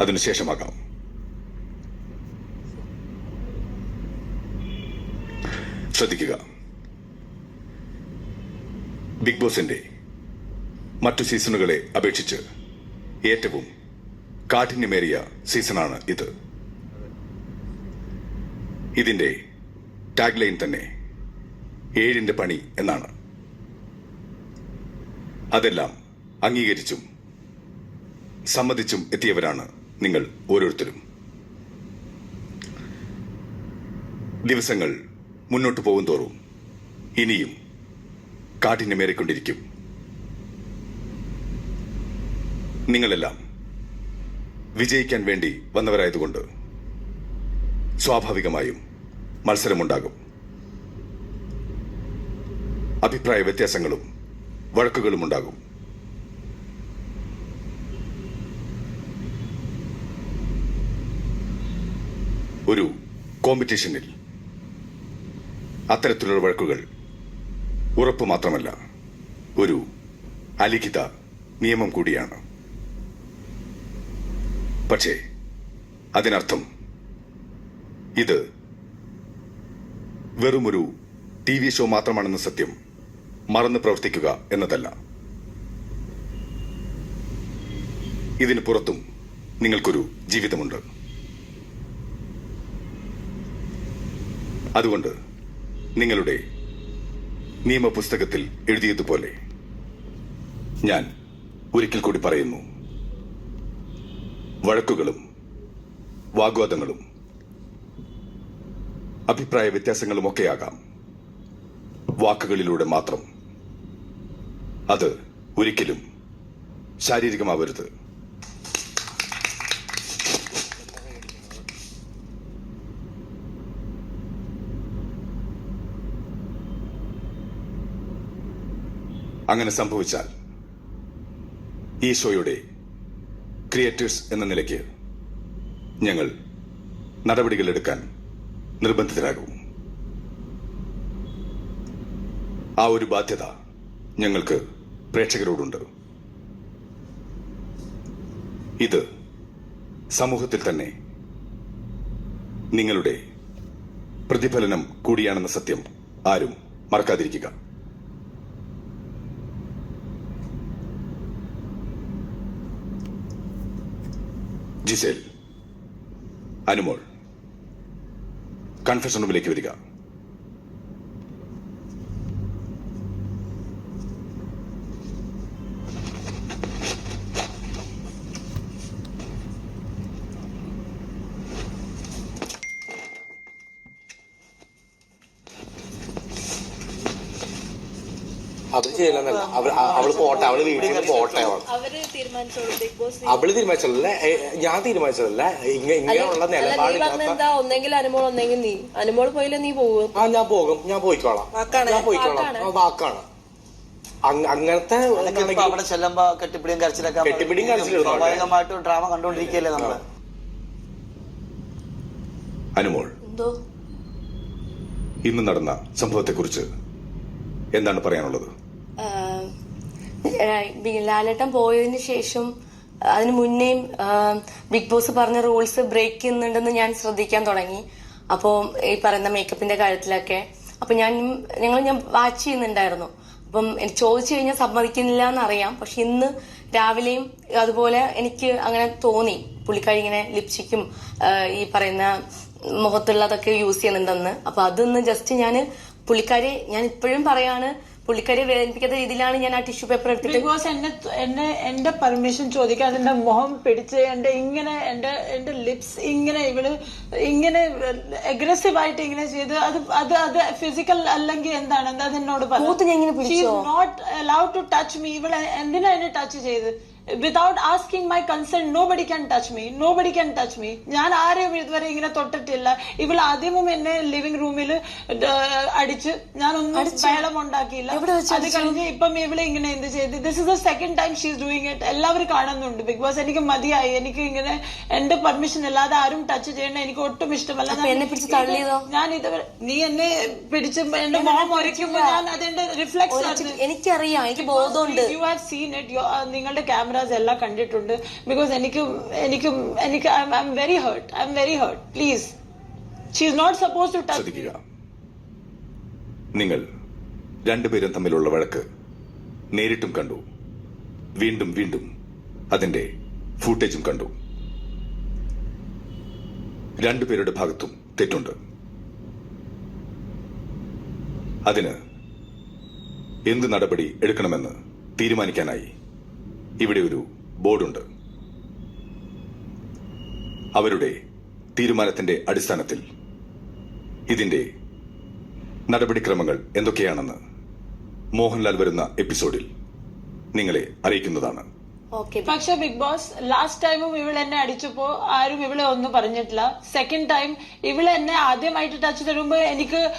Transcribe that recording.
അതിനുശേഷമാകാം. ശ്രദ്ധിക്കുക. ബിഗ് ബോസിന്റെ മറ്റു സീസണുകളെ അപേക്ഷിച്ച് ഏറ്റവും കാഠിന്യമേറിയ സീസണാണ് ഇത്. ഇതിന്റെ ടാഗ്ലൈൻ തന്നെ ഏഴിന്റെ പണി എന്നാണ്. അതെല്ലാം അംഗീകരിച്ചും സമ്മതിച്ചും എത്തിയവരാണ് നിങ്ങൾ ഓരോരുത്തരും. ദിവസങ്ങൾ മുന്നോട്ട് പോകും തോറും ഇനിയും കാഠിന്യമേറിക്കൊണ്ടിരിക്കും നിങ്ങളെല്ലാം വിജയിക്കാൻ വേണ്ടി വന്നവരായതുകൊണ്ട് സ്വാഭാവികമായും മത്സരമുണ്ടാകും. അഭിപ്രായ വ്യത്യാസങ്ങളും വഴക്കുകളും ഉണ്ടാകും. ഒരു കോമ്പറ്റീഷനിൽ അത്തരത്തിലുള്ള വഴക്കുകൾ ഉറപ്പ് മാത്രമല്ല ഒരു അലിഖിത നിയമം കൂടിയാണ്. പക്ഷേ അതിനർത്ഥം ഇത് വെറുമൊരു ടി വി ഷോ മാത്രമാണെന്ന സത്യം മറന്ന് പ്രവർത്തിക്കുക എന്നതല്ല. ഇതിന് പുറത്തും നിങ്ങൾക്കൊരു ജീവിതമുണ്ട്. അതുകൊണ്ട് നിങ്ങളുടെ നിയമപുസ്തകത്തിൽ എഴുതിയതുപോലെ ഞാൻ ഒരിക്കൽ കൂടി പറയുന്നു. വഴക്കുകളും വാഗ്വാദങ്ങളും അഭിപ്രായ വ്യത്യാസങ്ങളുമൊക്കെയാകാം വാക്കുകളിലൂടെ മാത്രം. അത് ഒരിക്കലും ശാരീരികമാവരുത്. അങ്ങനെ സംഭവിച്ചാൽ ഈ ഷോയുടെ ക്രിയേറ്റേഴ്സ് എന്ന നിലയ്ക്ക് ഞങ്ങൾ നടപടികൾ എടുക്കാൻ നിർബന്ധിതരാകും. ആ ഒരു ബാധ്യത ഞങ്ങൾക്ക് പ്രേക്ഷകരോടുണ്ട്. ഇത് സമൂഹത്തിൽ തന്നെ നിങ്ങളുടെ പ്രതിഫലനം കൂടിയാണെന്ന സത്യം ആരും മറക്കാതിരിക്കുക. ജിസേൽ അനുമോൾ കൺഫെഷൻ റൂമിലേക്ക് വരിക. അവർ ചെയ്യലെന്നല്ല അവൾ അവൾ പോട്ടെ അവൾ വീട്ടിൽ നിന്ന് പോട്ടെ അവൾ അവർ തീരുമാനിച്ചോളൂ ബിഗ് ബോസ് അവൾ തീരുമാനിച്ചതല്ല ഏ, ഞാൻ തീരുമാനിച്ചതല്ല. ഇങ്ങ- ഇങ്ങനെയുള്ള നിലപാടില്ലാത്ത എന്താ? ഒന്നെങ്കിൽ അനുമോൾ ഒന്നെങ്കിൽ നീ. അനുമോൾ പോയില്ല നീ പോവും? ആ ഞാൻ പോകും. ഞാൻ പോയിക്കോളാം. വാക്കാണ്. ഞാൻ പോയിക്കോളാം. വാക്കാണ്. ആ, വാക്കാണ്. അങ്ങ- അങ്ങനത്തെ ഇപ്പൊ അവിടെ ചെല്ലുമ്പോ കെട്ടിപ്പിടിയും കരച്ചിലൊക്കെ കെട്ടിപ്പിടിയും കരച്ചിലും ഉണ്ടാവും. സ്വാഭാവികമായിട്ടും ഡ്രാമ കണ്ടോണ്ടിരിക്കല്ലേ നമ്മൾ? അനുമോൾ. എന്തോ? ഇന്ന് നടന്ന സംഭവത്തെക്കുറിച്ച് എന്താണ് പറയാനുള്ളത്? ലാലേട്ടൻ പോയതിനു ശേഷം അതിന് മുന്നേയും ബിഗ് ബോസ് പറഞ്ഞ റൂൾസ് ബ്രേക്ക് ചെയ്യുന്നുണ്ടെന്ന് ഞാൻ ശ്രദ്ധിക്കാൻ തുടങ്ങി. അപ്പോൾ ഈ പറയുന്ന മേക്കപ്പിന്റെ കാര്യത്തിലൊക്കെ. അപ്പൊ ഞാൻ ഞങ്ങൾ ഞാൻ വാച്ച് ചെയ്യുന്നുണ്ടായിരുന്നു. അപ്പം ചോദിച്ചു കഴിഞ്ഞാൽ സമ്മതിക്കുന്നില്ല എന്നറിയാം പക്ഷെ ഇന്ന് രാവിലെയും അതുപോലെ എനിക്ക് അങ്ങനെ തോന്നി. പുള്ളിക്കാരി ഇങ്ങനെ ലിപ്സ്റ്റിക്കും ഈ പറയുന്ന മുഖത്തുള്ളതൊക്കെ യൂസ് ചെയ്യുന്നുണ്ടെന്ന്. അപ്പൊ അതൊന്ന് ജസ്റ്റ് ഞാൻ പുള്ളിക്കാരി ഞാൻ ഇപ്പോഴും പറയാണ് പുള്ളിക്കാരിയെ വേദനിപ്പിക്കാത്ത രീതിയിലാണ് ഞാൻ ആ ടിഷ്യൂ പേപ്പർ എടുത്തിട്ട് ബിക്കോസ് എന്നെ എന്നെ എന്റെ പെർമിഷൻ ചോദിക്കാതെ എന്റെ മുഖം പിടിച്ച് എന്റെ ഇങ്ങനെ എന്റെ എന്റെ ലിപ്സ് ഇങ്ങനെ ഇവൾ ഇങ്ങനെ അഗ്രസീവ് ആയിട്ട് ഇങ്ങനെ ചെയ്ത് അത് അത് അത് ഫിസിക്കൽ അല്ലെങ്കിൽ എന്താണ്? എന്താ അത് എന്നോട് പറഞ്ഞു? Not allowed to touch me ഇവൾ എന്തിനാ എന്നെ ടച്ച് ചെയ്ത്? Without asking my concern nobody can touch me nobody can touch me ഞാൻ ആരെയും ഇതുവരെ ഇങ്ങനെ തൊട്ടിട്ടില്ല. ഇവൾ ആദ്യവും എന്നെ ലിവിംഗ് റൂമിൽ അടിച്ച് ഞാനൊന്നും ബഹളം ഉണ്ടാക്കിയില്ല. അത് കഴിഞ്ഞ് ഇപ്പം ഇവളെ ഇങ്ങനെ എന്ത് ചെയ്ത്? This is the second time she's doing it എല്ലാവരും കാണുന്നുണ്ട്. ബിഗ് ബോസ് എനിക്ക് മതിയായി. എനിക്ക് ഇങ്ങനെ എന്റെ പെർമിഷൻ ഇല്ലാതെ ആരും ടച്ച് ചെയ്യണ എനിക്ക് ഒട്ടും ഇഷ്ടമല്ല. ഞാൻ ഇതുവരെ നീ എന്നെ പിടിച്ച് എന്റെ മോം ഒരയ്ക്കുമ്പോൾ ഞാൻ അതെന്റെ റിഫ്ലക്സ് എനിക്കറിയാം. എനിക്ക് ബോധമുണ്ട്. യു ഹാവ് സീൻ ഇറ്റ് നിങ്ങളുടെ ക്യാമറ ഇൻസ്റ്റാസ് എല്ലാം കണ്ടിട്ടുണ്ട് ബിക്കോസ് എനിക്ക് എനിക്ക് എനിക്ക് I'm very hurt I'm very hurt please she is not suppose to touch നിങ്ങൾ രണ്ടുപേരും തമ്മിലുള്ള വഴക്ക് നേരിട്ടും കണ്ടു. വീണ്ടും വീണ്ടും അതിന്റെ ഫൂട്ടേജും കണ്ടു. രണ്ടുപേരുടെ ഭാഗത്തും തെറ്റുണ്ട്. അതിന് എന്ത് നടപടി എടുക്കണമെന്ന് തീരുമാനിക്കാനായി ഇവിടെ ഒരു ബോർഡുണ്ട്. അവരുടെ തീരുമാനത്തിന്റെ അടിസ്ഥാനത്തിൽ ഇതിന്റെ നടപടിക്രമങ്ങൾ എന്തൊക്കെയാണെന്ന് മോഹൻലാൽ വരുന്ന എപ്പിസോഡിൽ നിങ്ങളെ അറിയിക്കുന്നതാണ്. ഓക്കെ. പക്ഷെ ബിഗ് ബോസ് ലാസ്റ്റ് ടൈമും ഇവൾ എന്നെ അടിച്ചപ്പോ ആരും ഇവളെ ഒന്നും പറഞ്ഞിട്ടില്ല. സെക്കൻഡ് ടൈം ഇവിടെ എന്നെ ആദ്യമായിട്ട് ടച്ച് തരുമ്പോ എനിക്ക്